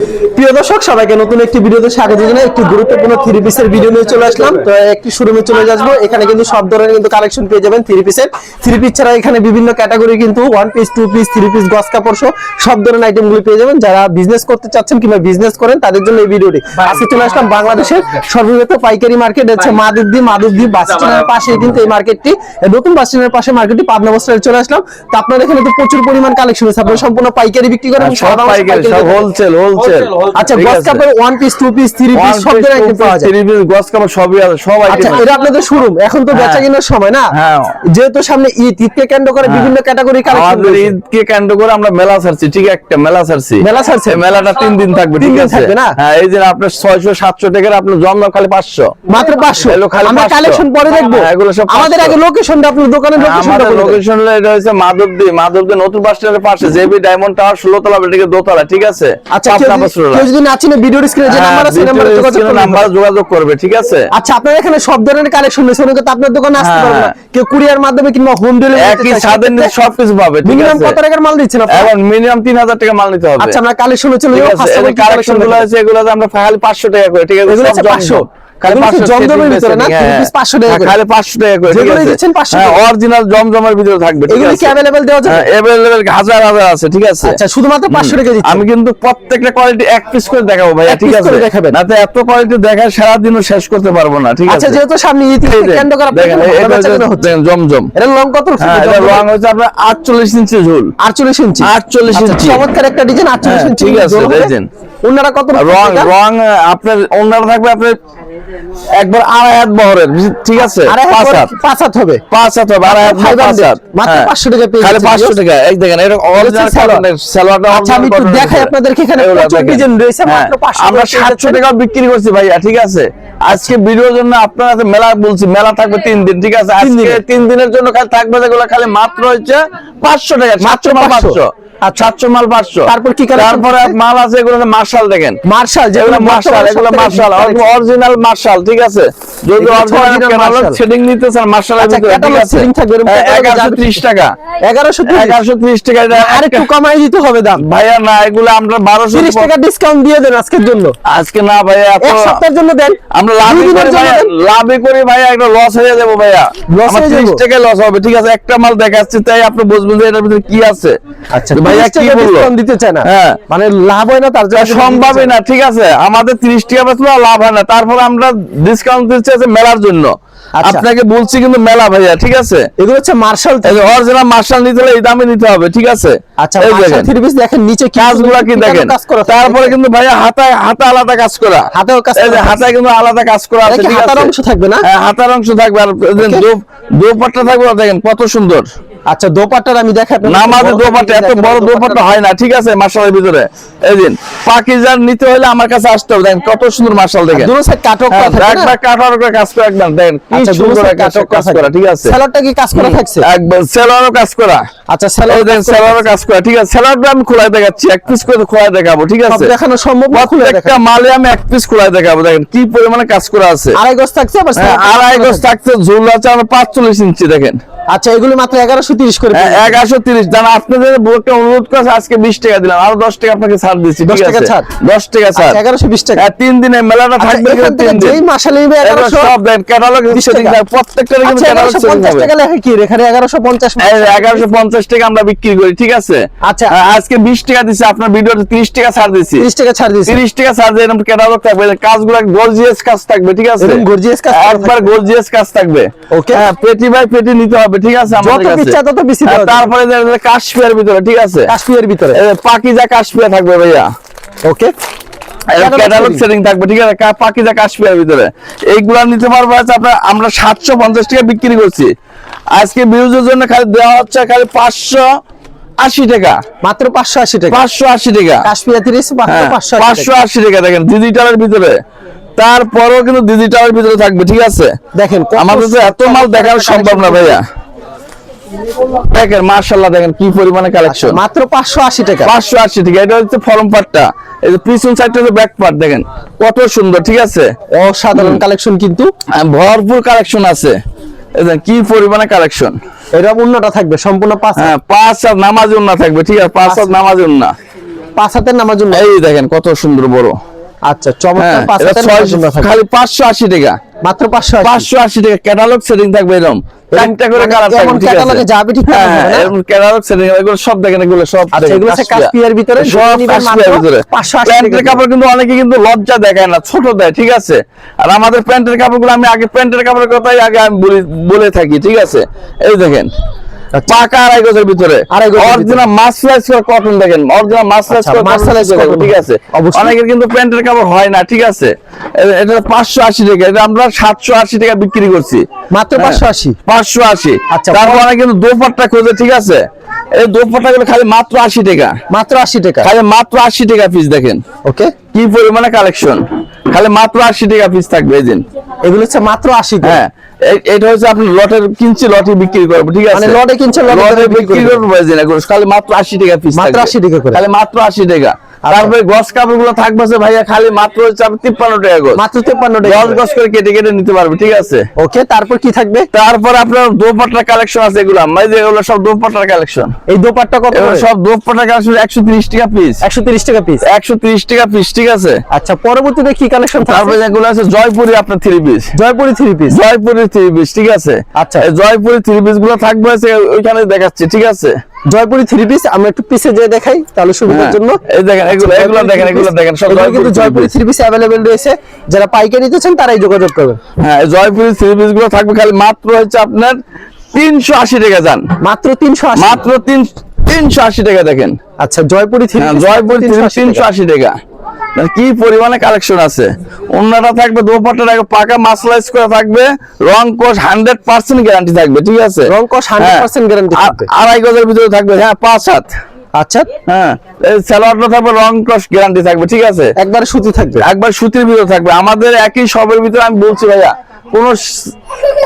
Thank you. প্রিয় দর্শক সবাইকে নতুন একটি ভিডিওতে স্বাগত জানাই। একটি গুরুত্বপূর্ণ থ্রি পিসের ভিডিও নিয়ে চলে আসলাম। তো একটি শোরুমে চলে আসব। এখানে কিন্তু সব ধরনের কিন্তু কালেকশন পেয়ে যাবেন থ্রি পিসের থ্রি পিস ছাড়া এখানে বিভিন্ন ক্যাটাগরি কিন্তু one piece two piece three piece গস কাপড় সহ সব ধরনের আইটেমগুলো পেয়ে যাবেন। যারা বিজনেস করতে চাচ্ছেন কিংবা বিজনেস করেন তাদের জন্য এই ভিডিওটি আজকে চলে আসলাম বাংলাদেশের সর্ববৃহৎ পাইকারি মার্কেট হচ্ছে মাদুদ্দি মাদুদ্দি বাস স্ট্যান্ডের পাশে কিন্তু এই মার্কেটটি নতুন বাস স্ট্যান্ডের পাশে মার্কেটটি পাবনা বস্ত্রায় চলে আসলাম। তো আপনাদের এখানে তো প্রচুর পরিমাণ কালেকশন আছে। আপনারা সম্পূর্ণ পাইকারি বিক্রি করেন। সব পাইকারি সব হোলসেল হোলসেল আচ্ছা গস কাপড় one piece two piece three piece সব ধরনের আইটেম পাওয়া যায়। থ্রি পিস গস কাপড় সবই আছে সব আচ্ছা এটা আপনাদের শোরুম এখন তো বেচা হ্যাঁ। কেনার সময় না? হ্যাঁ। যেহেতু সামনে ঈদ ঈদকে কেন্দ্র করে বিভিন্ন ক্যাটাগরি কালেকশন আমাদের ঈদকে কেন্দ্র করে আমরা মেলা ছাড়ছি ঠিক একটা মেলা ছাড়ছি মেলা? মেলাটা তিন দিন থাকবে ঠিক আছে? না? হ্যাঁ এই যে আপনার ছয়শো সাতশো টাকার আপনার জন্ম খালি পাঁচশো। মাত্র 500 এগুলো খালি আমরা কালেকশন পরে দেখব। হ্যাঁ, এগুলো সব আমাদের আগে লোকেশনটা আপনার দোকানের লোকেশনটা আমাদের বলে দেন। লোকেশন এটা হচ্ছে মাধবদী। মাধবদী নতুন বাস স্ট্যান্ডের পাশে জেবি ডায়মন্ড টাওয়ার ষোলো তলা বিল্ডিং এর দোতলা ঠিক আছে? আচ্ছা কেউ যদি- না চিনে ভিডিওর স্ক্রিনে যে হ্যাঁ, নাম্বার আছে সেই নাম্বারে যোগাযোগ নাম্বারে যোগাযোগ করবে ঠিক আছে আচ্ছা আপনার এখানে সব ধরনের কালেকশন রয়েছে অনেকে তো আপনার দোকানে আসতে হ্যাঁ। পারবে না কেউ কুরিয়ার মাধ্যমে কিংবা হোম ডেলিভারি একই নিচে সবকিছু পাবে ঠিক মিনিমাম কত টাকার মাল দিচ্ছেন আপনি এখন মিনিমাম তিন হাজার টাকা মাল নিতে হবে আচ্ছা আমরা কালেকশন যাব আছে কালেকশনগুলো আছে এগুলো আমরা আছে সব হচ্ছে 500 জমজম। খালি এগুলো হচ্ছে 500 জমজমের setting ভিতরে না? setting, তিন হ্যাঁ, piece 500 টাকা হ্যাঁ, করে। ঠিক আছে দিচ্ছেন 500 টাকা। অরিজিনাল জমজমের ভিতরে থাকবে ঠিক এগুলো আছে কি অ্যাভেলেবেল দেওয়া যাবে হ্যাঁ অ্যাভেলেবেল হাজার হাজার আছে ঠিক আছে আচ্ছা শুধুমাত্র 500 টাকা দিচ্ছেন আমি কিন্তু প্রত্যেকটা কোয়ালিটি এক পিস করে দেখাবো এক ঠিক আছে? দেখাবেন। না এত কোয়ালিটি দেখায় সারাদিনও শেষ করতে পারব না ঠিক আচ্ছা আছে? যেহেতু সামনে জমজম। এটা লং কত হ্যাঁ এটা হচ্ছে আপনার আটচল্লিশ ইঞ্চি ঝুল। 48 ইঞ্চি। 48 আচ্ছা, ইঞ্চি। চমৎকার একটা ডিজাইন 48 হ্যাঁ, ইঞ্চি ঠিক আছে, ওনারা কত রং রং আপনার অন্যান্য থাকবে আপনার একবার আড়াই হাত বহরের ঠিক আছে? পাঁচ হাত। পাঁচ হাত হবে। পাঁচ হাত হবে আড়াই হাত পাঁচ হাত। মাত্র হ্যাঁ। 500 টাকা পেয়ে খালি পাঁচশো টাকা এই দেখেন এটা অরিজিনাল সালোয়ারটা আচ্ছা, আমি একটু দেখাই আপনাদেরকে এখানে প্রচুর ডিজাইন রয়েছে, হ্যাঁ, মাত্র 500 আমরা সাতশো টাকা বিক্রি করছি ভাইয়া ঠিক আছে? আজকে ভিডিওর জন্য আপনারা মেলা বলছি মেলা থাকবে তিন দিন ঠিক আছে? আজকে তিন দিনের জন্য খালি থাকবে যেগুলো খালি মাত্র হচ্ছে পাঁচশো টাকা মাত্র সাতশো মাল 500 পাঁচশো। সাতশো মাল পাঁচশো। তারপর কি তারপরে? মাল আছে এগুলো মার্শাল দেখেন। মার্শাল যেগুলো মার্শাল এগুলো মার্শাল অরিজিনাল মার্শাল ঠিক আছে? যদি ক্যাটালগ সেটিং নিতে চান মার্শালের ভিতরে ঠিক catalog আছে থাকবে, এরকম catalog এগারোশো যাবে। ত্রিশ। টাকা 1130 টাকা এটা আর একটা- কমাই দিতে হবে দাম। ভাইয়া না এগুলো আমরা বারোশো 30 টাকা ডিসকাউন্ট দিয়ে দেন আজকের জন্য। আজকে না ভাইয়া এত এক সপ্তাহের জন্য দেন। আমরা লাভই দুই দিনের করি ভাইয়া দেন। লাভই করি ভাইয়া একটা লস হয়ে যাব ভাইয়া। Loss আমার 30 যাব? লস হবে ঠিক আছে? একটা মাল দেখাচ্ছি তাই আপনি বুঝবেন যে এটার ভিতরে কি আছে। আচ্ছা ভাইয়া কি বলল? ডিসকাউন্ট দিতে চায় না। হ্যাঁ। মানে লাভ হয় না তার জন্য সম্ভবই না। ঠিক আছে? আমাদের তিরিশ টাকা বেচলে লাভ হয় না তারপর আমরা ডিসকাউন্ট দিচ্ছি আছে মেলার জন্য। আচ্ছা। আপনাকে বলছি কিন্তু মেলা ভাইয়া ঠিক আছে? এগুলো হচ্ছে মার্শাল অরিজিনাল মার্শাল নিতে হলে এই দামে নিতে হবে ঠিক আছে? আচ্ছা। থ্রি পিস দেখেন। নিচে কাজগুলা কি দেখেন? কাজ করা থাকে। তারপরে কিন্তু ভাইয়া হাতায় হাতা আলাদা কাজ করা। হাতেও কাজ এই যে হাতায় কিন্তু আলাদা কাজ করা আছে ঠিক হাতার অংশ থাকবে না? হ্যাঁ হাতার অংশ থাকবে। আর দোপাট্টা থাকবে দেখেন কত সুন্দর। আচ্ছা দোপাট্টার আমি নামাজে বড় দোপাট্টা এত বড় দোপাট্টা। হয় না ঠিক আছে মার্শালের ভিতরে। এই দিন পাকিজার নিতে হলে আমার কাছে আসতে হবে দেখেন কত সুন্দর মার্শাল দেখেন। দুটো সাইড কাটক করা থাকে একবার কাটার করে কাজ করে একদম দেখেন আচ্ছা দুটো সাইড কাটক কাজ করা ঠিক আছে। কি কাজ করা থাকছে? কাজ করা। আচ্ছা দেখেন কাজ করা ঠিক আছে সেলোয়ারটা আমি খোলাই দেখাচ্ছি এক পিস করে খোলাই দেখাবো ঠিক সব আছে। দেখানো সম্ভব না খুলে দেখান। মালে আমি এক পিস খোলাই দেখাবো দেখেন কি পরিমাণে কাজ করা আছে। আড়াই গজ থাকছে আবার হ্যাঁ, আড়াই গজ থাকছে। ঝুল আছে আমার পাঁচচল্লিশ ইঞ্চি দেখেন। আচ্ছা এগুলো মাত্র এগারোশো করে জান আপনাদের অনুরোধ করেছে আজকে বিশ টাকা দিলাম। আরও দশ টাকা আপনাকে ছাড় দিচ্ছি 10 টাকা ছাড়। দশ টাকা ছাড়। আচ্ছা, এগারোশো বিশ টাকা। তিন দিনে মেলাটা আচ্ছা, থাকবে কিন্তু তিন দিন। যেই মাসে নিবে এগুলো সব দেন ক্যাটালগ বিশ সেটিং প্রত্যেকটা কিন্তু আচ্ছা ক্যাটালগ টাকা লেখা কি? এখানে টাকা আমরা বিক্রি করি ঠিক আছে? আচ্ছা। আজকে বিশ টাকা দিচ্ছি আপনার ভিডিওতে তিরিশ টাকা ছাড় দিচ্ছি তিরিশ টাকা ছাড় দিয়েছে তিরিশ টাকা ছাড় ক্যাটালগ থাকবে। কাজগুলো গর্জিয়াস কাজ থাকবে ঠিক আছে? gorgeous কাজ একবার। গর্জিয়াস কাজ থাকবে। Okay. হ্যাঁ পেটি বাই পেটি নিতে হবে ঠিক আছে আমাদের কাছে। তত হ্যাঁ। তারপরে কাশ্মীরের ভিতরে ঠিক আছে? কাশ্মীরের ভিতরে। পাকিজা কাশ্মীর থাকবে ভাইয়া। ওকে। ক্যাটালগ সেটিং থাকবে ঠিক আছে? পাকিজা কাশ্মীরের ভিতরে। এইগুলা নিতে পারব আপনার আমরা সাতশো পঞ্চাশ টাকা বিক্রি করছি। আজকে জন্য খালি দেওয়া হচ্ছে খালি পাঁচশো আশি টাকা। মাত্র পাঁচশো আশি টাকা। পাঁচশো আশি টাকা। কাশ্মীর তিরিশ হ্যাঁ, পাঁচশো। আশি টাকা। দেখেন ডিজিটালের ভিতরে। তারপরেও কিন্তু ডিজিটালের ভিতরে থাকবে ঠিক আছে? দেখেন আমাদের তো এত মাল দেখানো সম্ভব না ভাইয়া। দেখেন মার্শাল্লাহ দেখেন কি পরিমাণে কালেকশন মাত্র পাঁচশো আশি টাকা। পাঁচশো আশি টাকা এটা হচ্ছে ফরম পার্টটা এই যে পিছন সাইডটা হচ্ছে ব্যাক পার্ট দেখেন। কত সুন্দর ঠিক আছে? অসাধারণ কালেকশন কিন্তু। ভরপুর কালেকশন আছে। কি কালেকশন এটা থাকবে সম্পূর্ণ পাঁচ হ্যাঁ পাঁচ আর নামাজ উন্না থাকবে ঠিক আছে? পাঁচ আর নামাজ উন্না। পাঁচ হাতের এই দেখেন কত সুন্দর বড়। আচ্ছা চমৎকার হ্যাঁ। খালি পাঁচশো আশি টাকা। মাত্র পাঁচশো পাঁচশো আশি টাকা। ক্যাটালগ সেটিং থাকবে এরকম করে মানে কালার থাকবে যাবে ঠিক হ্যাঁ? হ্যাঁ, এরকম ক্যাটালগ সেটিং এগুলো সব দেখেন এগুলো সব আচ্ছা, এগুলো হচ্ছে কাশপিয়া। ভিতরে, সব যেটা নিবেন কাশপিয়ার মাত্র ভিতরে। 580 প্যান্টের কাপড় কিন্তু অনেকে কিন্তু লজ্জা দেখায় না ছোট দেয় ঠিক আছে? আর আমাদের প্যান্টের কাপড়গুলো আমি আগে প্যান্টের কাপড়ের কথাই আগে আমি বলে থাকি ঠিক আছে? এই দেখেন পাকা আড়াই গজের ভিতরে। আড়াই গজের ভিতরে। করা কটন দেখেন। অরিজিনাল মাসলাইজ আচ্ছা, করা মার্শালাইজ cotton cotton। ঠিক আছে? অনেকের কিন্তু প্যান্টের কাপড় হয় না ঠিক আছে? এটা পাঁচশো আশি টাকা এটা আমরা সাতশো আশি টাকা বিক্রি করছি। মাত্র হ্যাঁ। পাঁচশো আশি? পাঁচশো আশি। আচ্ছা, তারপর অনেকে কিন্তু দোপাট্টা খোঁজে ঠিক আছে? এই দোপাট্টা গুলো খালি মাত্র আশি টাকা। মাত্র আশি টাকা? খালি মাত্র আশি টাকা পিস দেখেন। ওকে। কি পরিমাণে কালেকশন খালি মাত্র আশি টাকা পিস থাকবে এই দিন। এগুলো হচ্ছে মাত্র আশি করে। হ্যাঁ এটা হচ্ছে আপনি লটের কিনছি লটে বিক্রি করব ঠিক আছে মানে লটে কিনছে, লটে লটে বিক্রি করবে। খালি মাত্র আশি টাকা পিস মাত্র 80 টাকা করে। খালি মাত্র আশি টাকা তারপরে গস কাপড়গুলো থাকবে ভাইয়া খালি মাত্র তিপ্পান্ন টাকা গজ মাত্র তেপ্পান্ন টাকা করে। গজ করে কেটে কেটে নিতে পারবে ঠিক আছে? ওকে তারপর কি থাকবে? তারপর আপনার দোপাট্টার কালেকশন আছে এগুলো। মানে এগুলো সব দোপাট্টার কালেকশন। এই দোপাট্টা কত সব দোপাট্টার কালেকশন একশো তিরিশ টাকা পিস একশো তিরিশ টাকা পিস একশো তিরিশ টাকা পিস ঠিক আছে? আচ্ছা পরবর্তীতে কি কালেকশন তারপরে যেগুলো আছে জয়পুরি আপনার three piece Jaipuri three piece Jaipuri three piece ঠিক আছে? আচ্ছা। জয়পুরি থ্রি পিসগুলো থাকবে ওইখানে দেখাচ্ছি ঠিক আছে? জয়পুরি থ্রি পিস আমরা একটু পিছে যেয়ে দেখাই তাহলে সুবিধার হ্যাঁ, জন্য। এই দেখেন এগুলো এগুলো জয়পুরি দেখেন এগুলো দেখেন সব এগুলো কিন্তু জয়পুরি থ্রি পিস অ্যাভেলেবেল রয়েছে। যারা পাইকারি নিতে চান তারাই যোগাযোগ করবেন। হ্যাঁ জয়পুরি থ্রি পিসগুলো থাকবে খালি মাত্র হচ্ছে আপনার তিনশো আশি টাকা যান। মাত্র তিনশো আশি। মাত্র তিন তিনশো আশি টাকা দেখেন। আচ্ছা জয়পুরি থ্রি হ্যাঁ, জয়পুরি তিনশো আশি টাকা। কি পরিমাণে কালেকশন আছে? অন্যটা থাকবে দোপাট্টা থাকবে পাকা মাসলাইজ করে থাকবে রং কোষ হান্ড্রেড পার্সেন্ট গ্যারান্টি থাকবে ঠিক আছে? রং কোষ 100% guarantee আর- থাকবে। আড়াই গজের ভিতরে থাকবে হ্যাঁ পাঁচ হাত। আচ্ছা। হ্যাঁ স্যালোয়ারটা থাকবে রং কোষ গ্যারান্টি থাকবে ঠিক আছে? একবার সুতি থাকবে। একবার সুতির ভিতরে থাকবে। আমাদের একই সবের ভিতরে আমি বলছি ভাইয়া কোন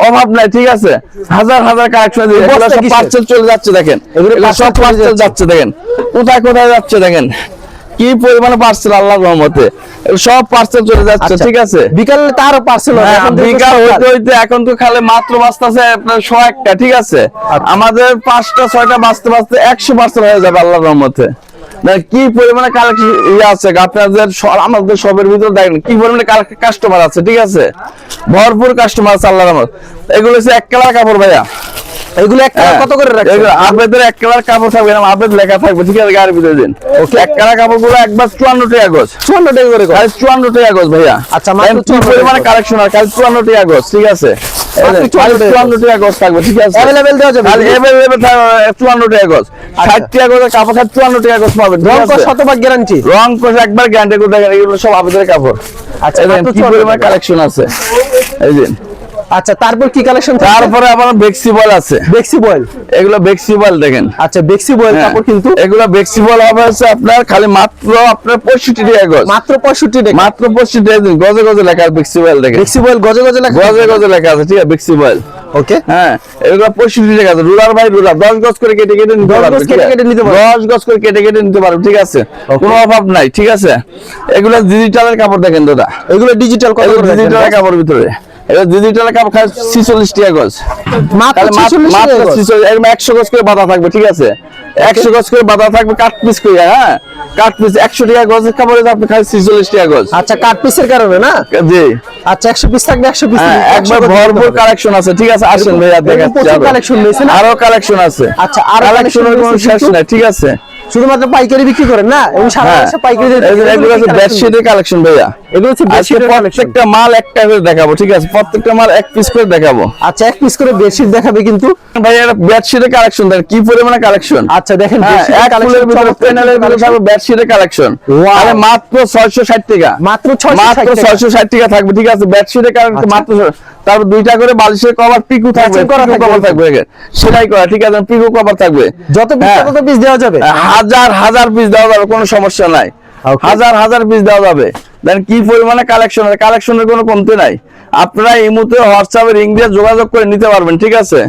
অভাব নাই ঠিক আছে? হাজার হাজার কালেকশন পার্সেল চলে যাচ্ছে দেখেন। এগুলো এগুলো সব পার্সেল যাচ্ছে দেখেন। কোথায় কোথায় যাচ্ছে দেখেন? কি পরিমাণে পার্সেল আল্লাহর রহমতে? সব পার্সেল চলে যাচ্ছে আচ্ছা, ঠিক আছে? বিকালে তারও পার্সেল হ্যাঁ, এখন বিকাল হইতে হইতে এখন তো খালি মাত্র বাঁচতেছে আপনার একটা ঠিক আছে? আচ্ছা। আমাদের পাঁচটা ছয়টা বাঁচতে বাঁচতে একশো পার্সেন্ট হয়ে যাবে আল্লাহর রহমতে। কি পরিমাণে কালেকশন ইয়ে আছে? আপনাদের আমাদের সবের ভিতরে দেখেন কি পরিমাণে কাস্টমার আছে ঠিক আছে? ভরপুর কাস্টমার আছে আল্লাহর রহমত। এগুলো হচ্ছে এক কালার কাপড় ভাইয়া। এগুলো একটা হ্যাঁ, কত করে রাখবে এগুলো আবেদের এক কালার কাপড় থাকবে না আবেদ লেখা থাকবে ঠিক আছে গাড়ির ভিতরে দিন। এক কালার কাপড়গুলো একবার চুয়ান্ন টাকা গজ। চুয়ান্ন টাকা করে। খালি চুয়ান্ন টাকা গজ ভাইয়া। আচ্ছা, মাত্র 54 কালেকশন আর টাকা গজ ঠিক আছে? 54 টাকা গজ। ঠিক গজ। কাপড় গজ আচ্ছা, 54। কালেকশন আছে? এই আচ্ছা তারপর কি কালেকশন তারপরে আবার বেক্সি বল আছে। বেক্সি বয়েল এগুলো বেক্সি বল দেখেন। আচ্ছা বেক্সি হ্যাঁ, কাপড় কিন্তু? এগুলো ফ্লেক্সিবল হবে হচ্ছে আপনার খালি মাত্র আপনার পঁয়ষট্টি টাকা গজ। মাত্র পঁয়ষট্টি টাকা। মাত্র পঁয়ষট্টি টাকা দিন। গজে গজে লেখা ফ্লেক্সিবল দেখেন। বেক্সি বয়েল গজে গজে লেখা গজে গজে লেখা আছে ঠিক আছে ফ্লেক্সিবল ওকে হ্যাঁ এগুলো পঁয়ষট্টি টাকা আছে। রুলার বাই রুলার দশ গজ করে কেটে কেটে নিতে পারবে ঠিক কেটে কেটে নিতে পারবে। দশ গজ করে কেটে কেটে নিতে পারবে ঠিক আছে? কোনো অভাব নাই ঠিক আছে? এগুলো ডিজিটালের কাপড় দেখেন দাদা। এগুলো ডিজিটাল কত ডিজিটালের কাপড় ভিতরে। এগুলো ডিজিটালের কাপড় খালি ছিচল্লিশ টাকা গজ। মাত্র তাহলে 46 মাত্র টাকা গজ। 46 এরকম 100 গজ করে বাঁধা থাকবে ঠিক আছে? 100 গজ করে বাঁধা থাকবে কাট পিস করে হ্যাঁ? কাট পিস 100 টাকা গজের কাপড়ে আপনি খালি 46 টাকা গজ। আচ্ছা কাট পিসের কারণে না? জি। একশো পিস থাকবে একশো পিস একবার ভরপুর কালেকশন আছে ঠিক আছে? আসেন ভাইয়া দেখাচ্ছি আরও। কালেকশন রয়েছে আরও কালেকশন আছে। আচ্ছা, আরও কালেকশনের কোনো শেষ নাই ঠিক আছে? শুধুমাত্র পাইকারি বিক্রি করেন না? এবং সারা হ্যাঁ। দেশে পাইকারি এগুলো। হচ্ছে বেডশিটের কালেকশন ভাইয়া। এগুলো হচ্ছে বেডশিটের প্রত্যেকটা মাল একটা করে দেখাবো ঠিক আছে? প্রত্যেকটা মাল এক পিস করে দেখাবো। আচ্ছা এক পিস করে বেডশিট দেখাবে কিন্তু। ভাই এটা বেডশিটের কালেকশন দেখেন কি পরিমাণে কালেকশন আচ্ছা দেখেন হ্যাঁ, এক ফুলের ভিতরে প্যানেলের ভিতরে। থাকবে বেডশিটের কালেকশন আরে মাত্র 660 টাকা। মাত্র 660 মাত্র টাকা। 660 টাকা থাকবে ঠিক আছে? বেডশিটের কালেকশন আচ্ছা। মাত্র তারপর দুইটা করে বালিশের কভার পিকু থাকবে কভার থাকবে। সেলাই করা ঠিক আছে পিকু কভার থাকবে। যত পিস হ্যাঁ। তত পিস দেওয়া যাবে। হাজার হাজার পিস দেওয়া যাবে কোনো সমস্যা নাই। হাজার হাজার পিস দেওয়া যাবে। দেন কি পরিমাণে কালেকশন কালেকশনের কোনো কমতি নাই। আপনারা এই মুহূর্তে হোয়াটসঅ্যাপে রিং দিয়ে যোগাযোগ করে নিতে পারবেন ঠিক আছে?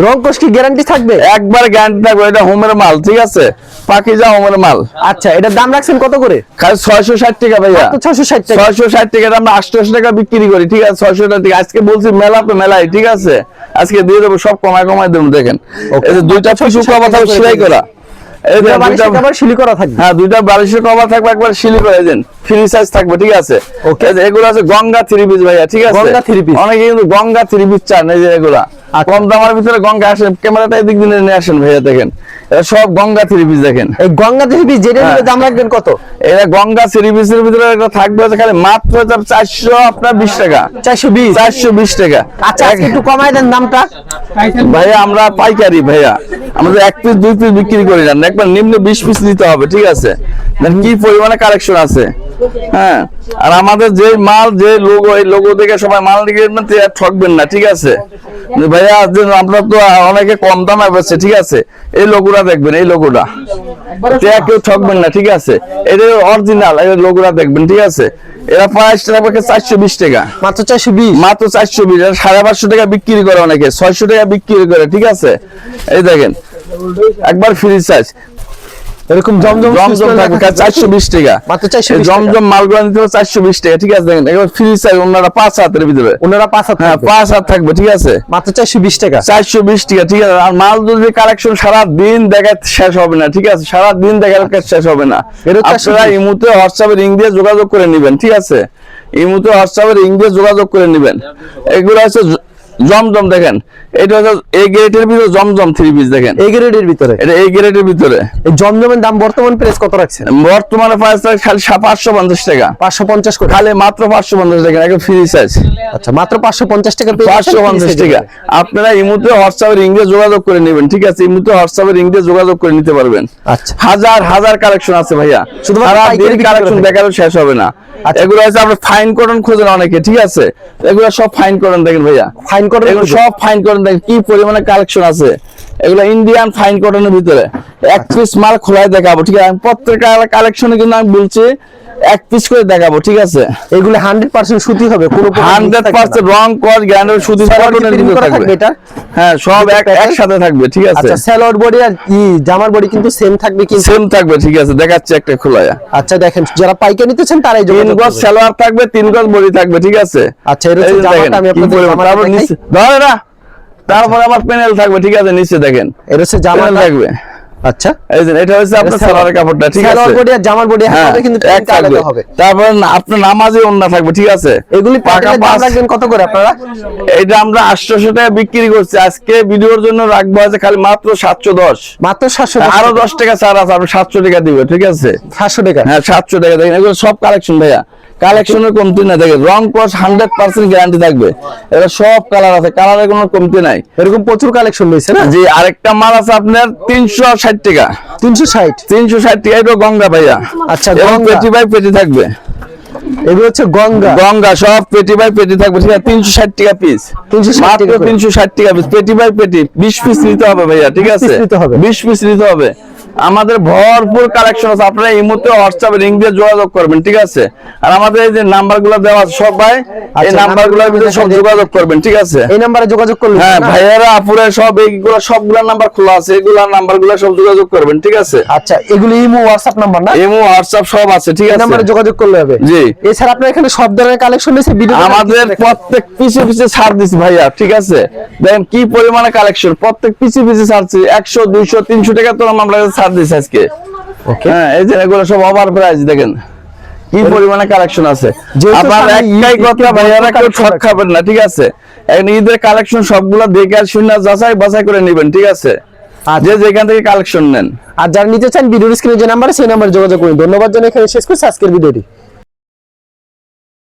রং কোষ কি গ্যারান্টি থাকবে? একবার গ্যারান্টি থাকবে এটা হোমের মাল ঠিক আছে? পাকিজা হোমের মাল। আচ্ছা এটার দাম রাখছেন কত করে? খালি ছয়শো ষাট টাকা ভাইয়া। মাত্র 660 টাকা। ছয়শো ষাট টাকা এটা আমরা আটশো টাকা বিক্রি করি ঠিক আছে? ছয়শো টাকা। আজকে বলছি মেলা তো মেলাই ঠিক আছে? আজকে দিয়ে দেবো সব কমায় কমায় দেবো দেখেন। এই যে দুইটা পিছু 660 সেলাই করা। হ্যাঁ অনেকে কিন্তু গঙ্গা থ্রি পিস চান এই যে এগুলা। আচ্ছা। কম দামের ভিতরে গঙ্গা আসেন ক্যামেরাটা এদিক দিনে নিয়ে আসেন ভাইয়া দেখেন। এটা সব গঙ্গা থ্রি পিস দেখেন। এই গঙ্গা থ্রি পিস যেটা হ্যাঁ। দাম রাখবেন কত? এটা গঙ্গা থ্রি পিসের ভিতরে একটা থাকবে খালি মাত্র চারশো আপনার বিশ টাকা। চারশো বিশ? চারশো বিশ টাকা। আচ্ছা একটু কমাই দেন দামটা। ভাইয়া আমরা পাইকারি ভাইয়া। আমাদের এক পিস দুই পিস বিক্রি করি না। একবার নিম্ন বিশ পিস নিতে হবে ঠিক আছে? কি পরিমাণে কালেকশন আছে। হ্যাঁ আর আমাদের যে মাল যে লোগো এই লোগো দেখে সবাই মাল দিকে ঠকবেন না ঠিক আছে? ভাইয়া আপনার তো অনেকে কম দামে ঠিক আছে? এই লোগোটা দেখবেন এই লোগোটা কেউ ঠকবেন না ঠিক আছে? এটা অরিজিনাল এই লোগোটা দেখবেন ঠিক আছে? এরা থাকবে চারশো বিশ টাকা। মাত্র চারশো বিশ? মাত্র চারশো বিশ সাড়ে পাঁচশো টাকা বিক্রি করে অনেকে ছয়শো টাকা বিক্রি করে ঠিক আছে? এই দেখেন একবার ফ্রি চার্জ এরকম জমজম জমজম থাকবে চারশো বিশ টাকা। মাত্র 420 এই জমজম মালগুলো নিতে হবে চারশো বিশ টাকা ঠিক আছে? দেখেন একবার ফ্রি ওনারা পাঁচ হাতের ভিতরে। ওনারা পাঁচ হাত হ্যাঁ। পাঁচ হাত থাকবে ঠিক আছে? মাত্র চারশো বিশ টাকা। চারশো বিশ টাকা ঠিক আছে? আর মাল যদি কালেকশন সারা দিন দেখা শেষ হবে না ঠিক আছে? সারা দিন দেখা শেষ হবে না। আপনারা এই মুহূর্তে হোয়াটসঅ্যাপে রিং দিয়ে যোগাযোগ করে নেবেন ঠিক আছে? এই মুহূর্তে হোয়াটসঅ্যাপে রিং দিয়ে যোগাযোগ করে নেবেন। এগুলো হচ্ছে জমজম দেখেন। এটা হচ্ছে গ্রেডের ভিতরে জমজম থ্রি পিস দেখেন। এই গ্রেডের ভিতরে? এটা এই গ্রেডের ভিতরে। এই জমজমের দাম বর্তমান প্রাইস কত রাখছেন? বর্তমানে প্রাইস খালি পাঁচশো পঞ্চাশ টাকা। পাঁচশো পঞ্চাশ করে? খালি মাত্র পাঁচশো পঞ্চাশ টাকা একদম ফ্রি সাইজ আচ্ছা মাত্র পাঁচশো পঞ্চাশ টাকা পেয়ে পাঁচশো যাচ্ছেন, পঞ্চাশ 30 টাকা। টাকা। আপনারা এই মুহূর্তে হোয়াটসঅ্যাপে রিং দিয়ে যোগাযোগ করে নেবেন ঠিক আছে? হোয়াটসঅ্যাপে রিং দিয়ে যোগাযোগ করে নিতে পারবেন। আচ্ছা। হাজার হাজার কালেকশন আছে ভাইয়া। শুধুমাত্র সারা পাইকারি কালেকশন করে শেষ হবে না। এগুলো হচ্ছে আপনার ফাইন কটন খোঁজেন অনেকে ঠিক আছে? এগুলো সব ফাইন কটন দেখেন ভাইয়া। ফাইন কটন সব ফাইন কটন দেখেন কি পরিমাণে কালেকশন আছে। এগুলো ইন্ডিয়ান ফাইন কটনের ভিতরে। এক পিস মাল খোলাই দেখাবো ঠিক আছে? প্রত্যেকটা কালেকশনে কিন্তু আমি বলছি এক পিস করে দেখাবো ঠিক আছে? এগুলো হান্ড্রেড পার্সেন্ট সুতি হবে কোনো হান্ড্রেড। পার্সেন্ট রং কস গ্যারান্টি সুতি থাকবে। এটা? হ্যাঁ সব এক? একসাথে থাকবে ঠিক আছে? আচ্ছা স্যালোয়ার বডি আর জামার বডি কিন্তু সেম থাকবে কিন্তু? সেম থাকবে ঠিক আছে? দেখাচ্ছি একটা খোলায়া। আচ্ছা দেখেন যারা পাইকারি নিতেছেন তারাই তিন গজ। সালোয়ার থাকবে তিন গজ বডি থাকবে ঠিক আছে? আচ্ছা, যে জামাটা আমি আপনাদের ধরে না তারপর আবার প্যানেল থাকবে ঠিক আছে নিচে দেখেন। এর হচ্ছে জামা থাকবে। আচ্ছা। এই যে এটা হচ্ছে আপনার সালোয়ারের কাপড়টা ঠিক আছে। সালোয়ার বডি আর জামার বডি হ্যাঁ হবে কিন্তু আলাদা হবে। তারপর আপনার নামাজে অন্য থাকবে ঠিক আছে। এগুলি পাকা পাঁচ রাখবেন কত করে আপনারা? এটা আমরা আটশোশো টাকা বিক্রি করছি। আজকে ভিডিওর জন্য রাখব আছে খালি মাত্র সাতশো দশ। মাত্র সাতশো আরও দশ টাকা ছাড় আছে আপনি সাতশো টাকা দিবে ঠিক আছে? সাতশো টাকা। হ্যাঁ সাতশো টাকা দেখেন এগুলো সব কালেকশন ভাইয়া। কালেকশনের কমতি না দেখেন রং কস হান্ড্রেড পার্সেন্ট গ্যারান্টি থাকবে। এটা সব কালার আছে কালারের কোনো কমতি নাই। এরকম প্রচুর কালেকশন রয়েছে না? জি আরেকটা মাল আছে আপনার তিনশো ষাট টাকা। তিনশো ষাট? তিনশো ষাট টাকা এটা গঙ্গা ভাইয়া। আচ্ছা, এবং পেটি বাই পেটি থাকবে। এগুলো হচ্ছে গঙ্গা। গঙ্গা সব পেটি বাই পেটি থাকবে ঠিক আছে? তিনশো ষাট টাকা পিস 360 মাত্র টাকা তিনশো ষাট টাকা পিস পেটি বাই পেটি বিশ পিস নিতে হবে ভাইয়া ঠিক আছে। বিশ পিস নিতে হবে। আমাদের ভরপুর কালেকশন আছে। আপনারা এই মুহূর্তে হোয়াটসঅ্যাপে রিং দিয়ে যোগাযোগ করবেন ঠিক আছে? আর আমাদের এই যে নাম্বারগুলো দেওয়া আছে সব ভাই এই আচ্ছা, নাম্বারগুলোর নাম্বারগুলো ভিতরে সব যোগাযোগ করবেন ঠিক আছে? এই নাম্বারে যোগাযোগ করলে হ্যাঁ? ভাইয়ারা আপুরা সব এইগুলো সবগুলা নাম্বার খোলা আছে। এগুলা নাম্বারগুলো সব যোগাযোগ করবেন ঠিক আছে? আচ্ছা এগুলো ইমো হোয়াটসঅ্যাপ নাম্বার না? এমও হোয়াটসঅ্যাপ সব আছে ঠিক এই আছে? নাম্বারে যোগাযোগ করলে হবে। জি। এছাড়া আপনার এখানে সব ধরনের কালেকশন রয়েছে ভিডিও আমাদের প্রত্যেক পিছে পিছে ছাড় দিছি ভাইয়া ঠিক আছে? দেখেন কি পরিমাণে কালেকশন প্রত্যেক পিছে পিছে ছাড়ছি। একশো দুইশো তিনশো টাকা তো আমরা ছাড় দিয়েছে আজকে। ওকে হ্যাঁ এই যে এগুলো সব ওভার প্রাইস দেখেন। কি পরিমাণে কালেকশন আছে? একটাই কথা ভাইয়ারা কেউ ঠক খাবেন না ঠিক আছে? নিজেদের ঈদের কালেকশন সবগুলো দেখে আর শুনে যাচাই বাছাই করে নেবেন ঠিক আছে? যে যেখান থেকে কালেকশন নেন। আর যারা নিতে চান ভিডিওর স্ক্রিনে যে নাম্বার সেই নাম্বারে যোগাযোগ করুন। ধন্যবাদ জানিয়ে এখানে শেষ করছি। আজকের ভিডিওটি